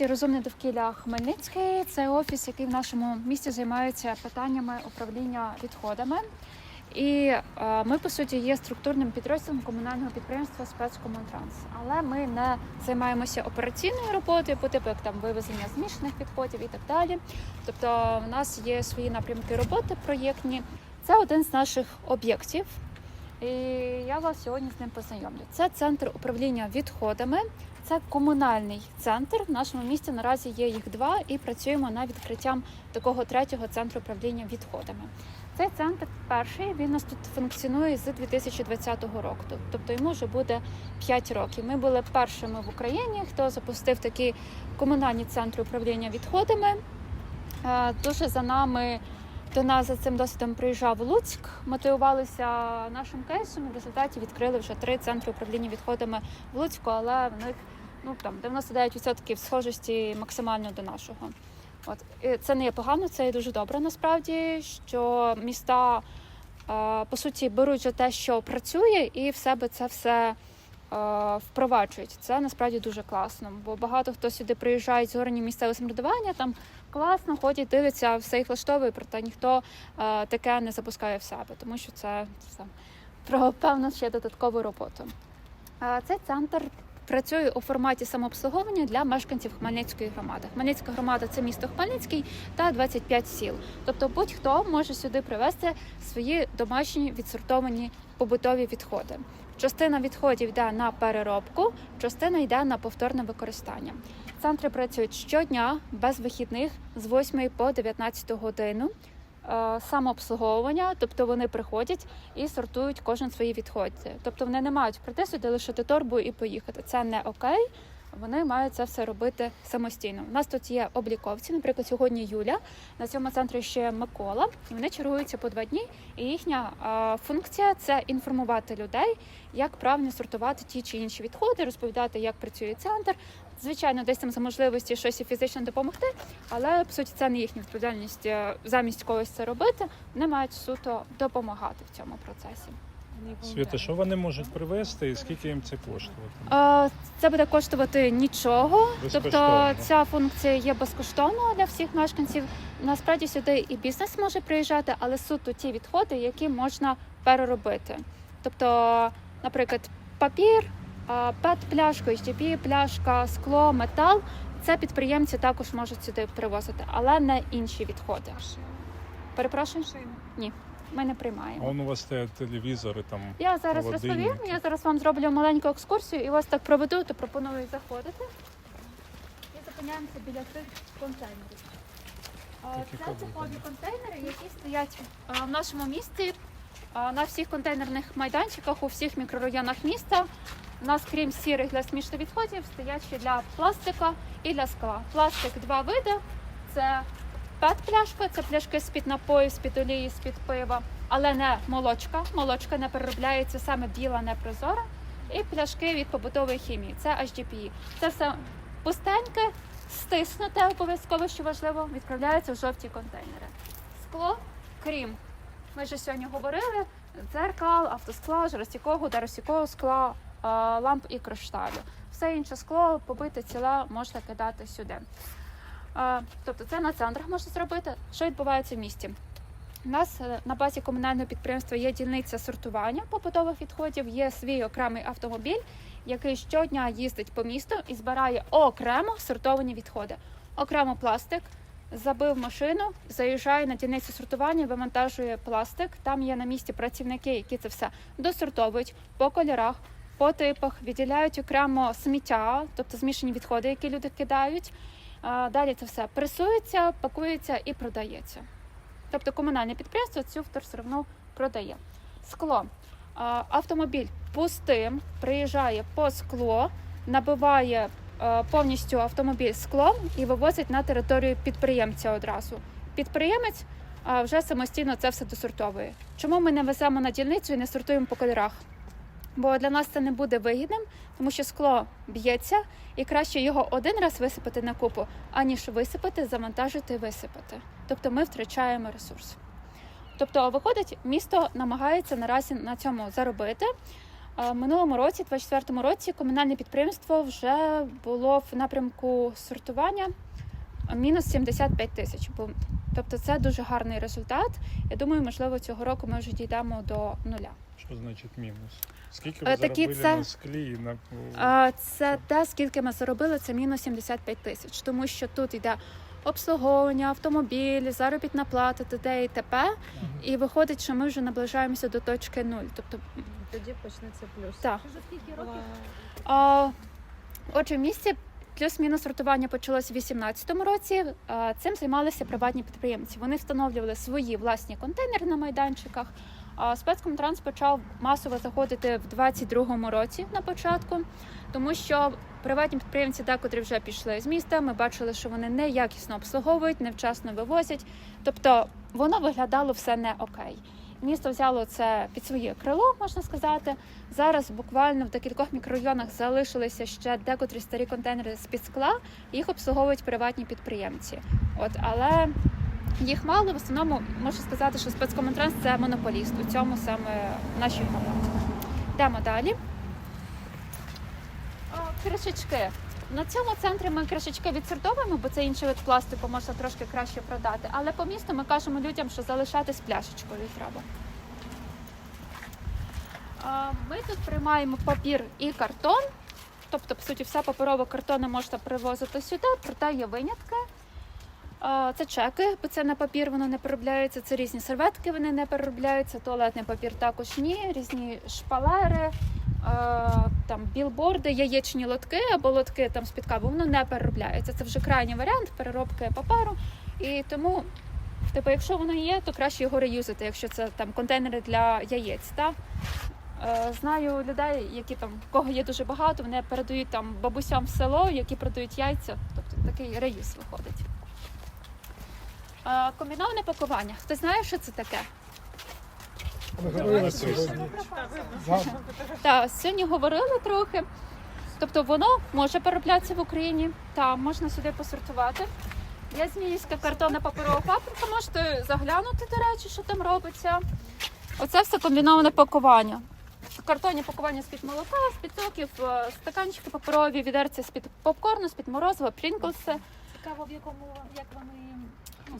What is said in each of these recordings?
Розумне довкілля Хмельницький це офіс, який в нашому місті займається питаннями управління відходами. І е, ми, по суті, є структурним підрозділом комунального підприємства спецкомунтранс. Але ми не займаємося операційною роботою, по типу як там вивезення змішаних відходів і так далі. Тобто, в нас є свої напрямки роботи проєктні. Це один з наших об'єктів. І я вас сьогодні з ним познайомлю. Це центр управління відходами. Це комунальний центр. В нашому місті наразі є їх два, і працюємо над відкриттям такого третього центру управління відходами. Цей центр перший він у нас тут функціонує з 2020 року. Тобто йому вже буде 5 років. Ми були першими в Україні, хто запустив такі комунальні центри управління відходами. Е, Дуже за нами до нас за цим досвідом приїжджав Луцьк, мотивувалися нашим кейсом. і В результаті відкрили вже три центри управління відходами в Луцьку, але в них ну там 99% схожості максимально до нашого. От і це не є погано, це є дуже добре насправді, що міста е, по суті беруть вже те, що працює, і в себе це все впроваджують. Це насправді дуже класно, бо багато хто сюди приїжджає з органів місцевого самоврядування, там класно ходять, дивляться, все їх влаштовує, проте ніхто е, таке не запускає в себе, тому що це, це про певну ще додаткову роботу. Е, Цей центр працює у форматі самообслуговування для мешканців Хмельницької громади. Хмельницька громада це місто Хмельницький та 25 сіл. Тобто будь-хто може сюди привезти свої домашні відсортовані побутові відходи. Частина відходів йде на переробку, частина йде на повторне використання. Центри працюють щодня без вихідних з 8 по 19 годину. Е, Самообслуговування, тобто вони приходять і сортують кожен свої відходи. Тобто вони не мають прийти сюди, лишити торбу і поїхати. Це не окей. Вони мають це все робити самостійно. У нас тут є обліковці, наприклад, сьогодні Юля. На цьому центрі ще Микола. Вони чергуються по два дні. І їхня е, функція це інформувати людей, як правильно сортувати ті чи інші відходи, розповідати, як працює центр. Звичайно, десь там за можливості щось і фізично допомогти, але по суті це не їхня відповідальність е, замість когось це робити. Вони мають суто допомагати в цьому процесі. Світа, що вони можуть привезти і скільки їм це коштувати? Е, Це буде коштувати нічого, тобто ця функція є безкоштовною для всіх мешканців. Насправді сюди і бізнес може приїжджати, але суто ті відходи, які можна переробити. Тобто, наприклад, папір, е, пет-пляшка, HDPE, пляшка, скло, метал. Це підприємці також можуть сюди привозити, але не інші відходи. Перепрошую? Ні, ми не А приймаємо. он у вас стоять телевізори там. Я зараз розповім. Я зараз вам зроблю маленьку екскурсію і вас так проведу, то пропоную заходити. І зупиняємося біля цих контейнерів. Такі Це типові контейнери, які стоять в нашому місті на всіх контейнерних майданчиках у всіх мікрорайонах міста. У нас, крім сірих для смішних відходів, стоять ще для пластика і для скла. Пластик два види: це пет-пляшка, це пляшки з-під напою, з-під олії, з-під пива, але не молочка. Молочка не переробляється саме біла, не прозора. І пляшки від побутової хімії. Це HDPE. Це все пустеньке, стиснуте, обов'язково, що важливо, відправляється в жовті контейнери. Скло, крім, ми вже сьогодні говорили, дзеркал, автоскла, жорстякого, деросікого скла, ламп і кришталю. Все інше скло, побите ціле, можна кидати сюди. Е, Тобто це на центрах можна зробити. Що відбувається в місті? У нас е, на базі комунального підприємства є дільниця сортування побутових відходів, є свій окремий автомобіль, який щодня їздить по місту і збирає окремо сортовані відходи. Окремо пластик, забив машину, заїжджає на дільницю сортування, вивантажує пластик. Там є на місці працівники, які це все досортовують по кольорах, по типах, відділяють окремо сміття, тобто змішані відходи, які люди кидають. Далі це все пресується, пакується і продається. Тобто комунальне підприємство цю вторсировину продає. Скло. Автомобіль пустим приїжджає по скло, набиває повністю автомобіль склом і вивозить на територію підприємця одразу. Підприємець вже самостійно це все досортовує. Чому ми не веземо на дільницю і не сортуємо по кольорах? Бо для нас це не буде вигідним, тому що скло б'ється, і краще його один раз висипати на купу, аніж висипати, завантажити, висипати. Тобто ми втрачаємо ресурс. Тобто, виходить, місто намагається наразі на цьому заробити. Минулому році, 24-му році, комунальне підприємство вже було в напрямку сортування мінус 75 тисяч. Тобто це дуже гарний результат. Я думаю, можливо, цього року ми вже дійдемо до нуля. Що значить мінус? Скільки Е, ви такі заробили це- на склі і на А це те, скільки ми заробили, це мінус 75 тисяч, тому що тут йде обслуговування, автомобіль, заробітна плата, т.д. і т.п. І виходить, що ми вже наближаємося до точки нуль. Тобто, Тоді почнеться плюс. так. Вже скільки років? А, отже, в місті плюс-мінус сортування почалося в 2018 році. А, Цим займалися приватні підприємці. Вони встановлювали свої власні контейнери на майданчиках. Спецкомтранс почав масово заходити в 2022 році на початку, тому що приватні підприємці декотрі вже пішли з міста. Ми бачили, що вони неякісно обслуговують, невчасно вивозять. Тобто воно виглядало все не окей. Місто взяло це під своє крило, можна сказати. Зараз буквально в декількох мікрорайонах залишилися ще декотрі старі контейнери з під скла. Їх обслуговують приватні підприємці. От але їх мало. В основному можу сказати, що спецкомунтранс це монополіст у цьому саме в нашій громаді. Йдемо далі. Кришечки. На цьому центрі ми кришечки відсортовуємо, бо це інший вид пластику можна трошки краще продати. Але по місту ми кажемо людям, що залишатись пляшечкою треба. Ми тут приймаємо папір і картон. Тобто, по суті, все паперове картони можна привозити сюди, проте є винятки. Це чеки, бо це на папір воно не переробляється. Це різні серветки, вони не переробляються. Туалетний папір також ні, різні шпалери, там білборди, яєчні лотки або лотки там з-під кави, воно не переробляється. Це вже крайній варіант переробки паперу. І тому, типу, якщо воно є, то краще його реюзати, якщо це там контейнери для яєць. Так? Е, Знаю людей, які там в кого є дуже багато, вони передають там бабусям в село, які продають яйця. Тобто такий реюз виходить. Комбіноване пакування. Хто знає, що це таке? Ми говорили сьогодні. Так, сьогодні говорили трохи. Тобто воно може перероблятися в Україні, та можна сюди посортувати. Є Зміївська картонна паперова фабрика, можете заглянути, до речі, що там робиться. Оце все комбіноване пакування. Картонні пакування з-під молока, з-під соків, е, стаканчики паперові, відерці з-під попкорну, з-під морозива, прінклси. Цікаво, в якому як вони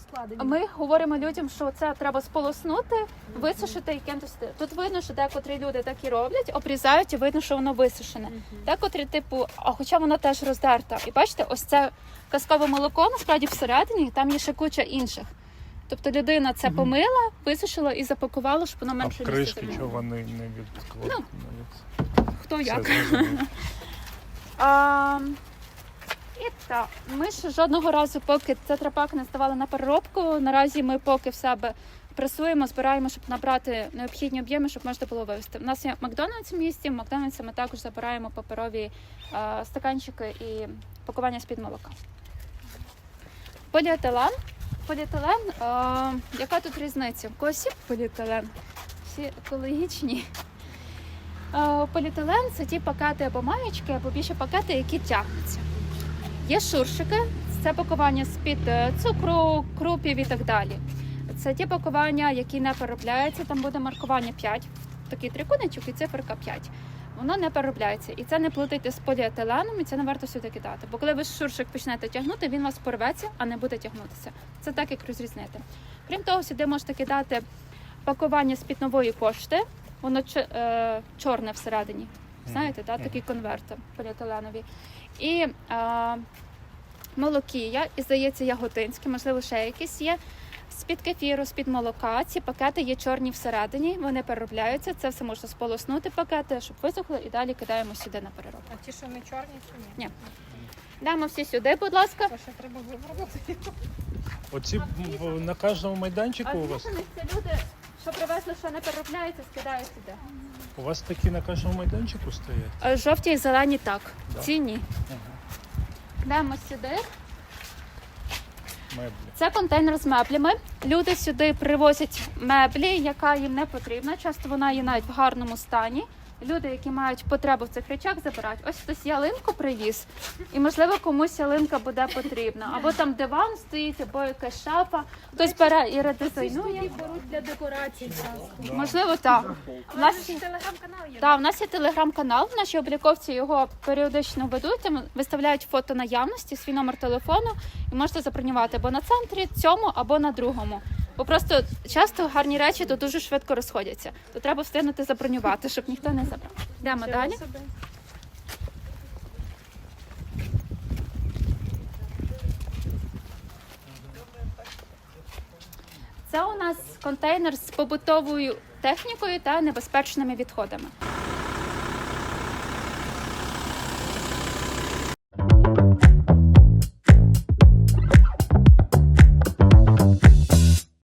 складені. Ми говоримо людям, що це треба сполоснути, висушити і кентусти. Тут видно, що декотрі люди так і роблять, обрізають і видно, що воно висушене. Декотрі, типу, а хоча воно теж роздерта. І бачите, ось це казкове молоко насправді всередині, там є ще куча інших. Тобто людина це Мгм. помила, висушила і запакувала, щоб воно А менше в кришки чого вони не від Ну, Хто Все як? зрозуміло. А, і ми ж жодного разу, поки тетрапак не здавали на переробку. Наразі ми поки в себе пресуємо, збираємо, щоб набрати необхідні об'єми, щоб можна було вивезти. У нас є Макдональдс в місті. В Макдональдсі ми також забираємо паперові а, стаканчики і пакування з-під молока. Поліетилен. Поліетилен. А, яка тут різниця? Є поліетилен? Всі екологічні. Е, Поліетилен це ті пакети або маєчки, або більше пакети, які тягнуться. Є шуршики, це пакування з-під е, цукру, крупів і так далі. Це ті пакування, які не переробляються, там буде маркування 5, такий трикутничок і циферка 5. Воно не переробляється. І це не плутайте з поліетиленом, і це не варто сюди кидати. Бо коли ви шуршик почнете тягнути, він вас порветься, а не буде тягнутися. Це так, як розрізнити. Крім того, сюди можете кидати пакування з-під нової пошти, воно е, чорне всередині. Знаєте, так, такі конверти поліетиленові. І е, молокія, і здається, яготинське, можливо, ще якісь є. З-під кефіру, з-під молока. Ці пакети є чорні всередині, вони переробляються. Це все можна сполоснути пакети, щоб висохли, і далі кидаємо сюди на переробку. А ті, що не чорні, чи ні? Ні. Дамо всі сюди, будь ласка. Ще треба вибрати. Оці в- на кожному майданчику у вас це люди, що привезли, що не переробляється, скидають сюди. У вас такі на кожному майданчику стоять? Е, Жовті і зелені так. Да. Ці ні. Ага. Йдемо сюди. Меблі. Це контейнер з меблями. Люди сюди привозять меблі, яка їм не потрібна. Часто вона є навіть в гарному стані. Люди, які мають потребу в цих речах, забирають. Ось хтось ялинку привіз, і можливо комусь ялинка буде потрібна. Або там диван стоїть, або якась шафа. Хтось бере і редизайнує. беруть для декорації. Можливо, так. У нас телеграм-канал є. та, у нас є телеграм-канал. В нашій обліковці його періодично ведуть. Там виставляють фото наявності, свій номер телефону, і можете забронювати або на центрі, цьому, або на другому. Бо просто часто гарні речі то дуже швидко розходяться. То треба встигнути забронювати, щоб ніхто не забрав. Йдемо далі. Це у нас контейнер з побутовою технікою та небезпечними відходами.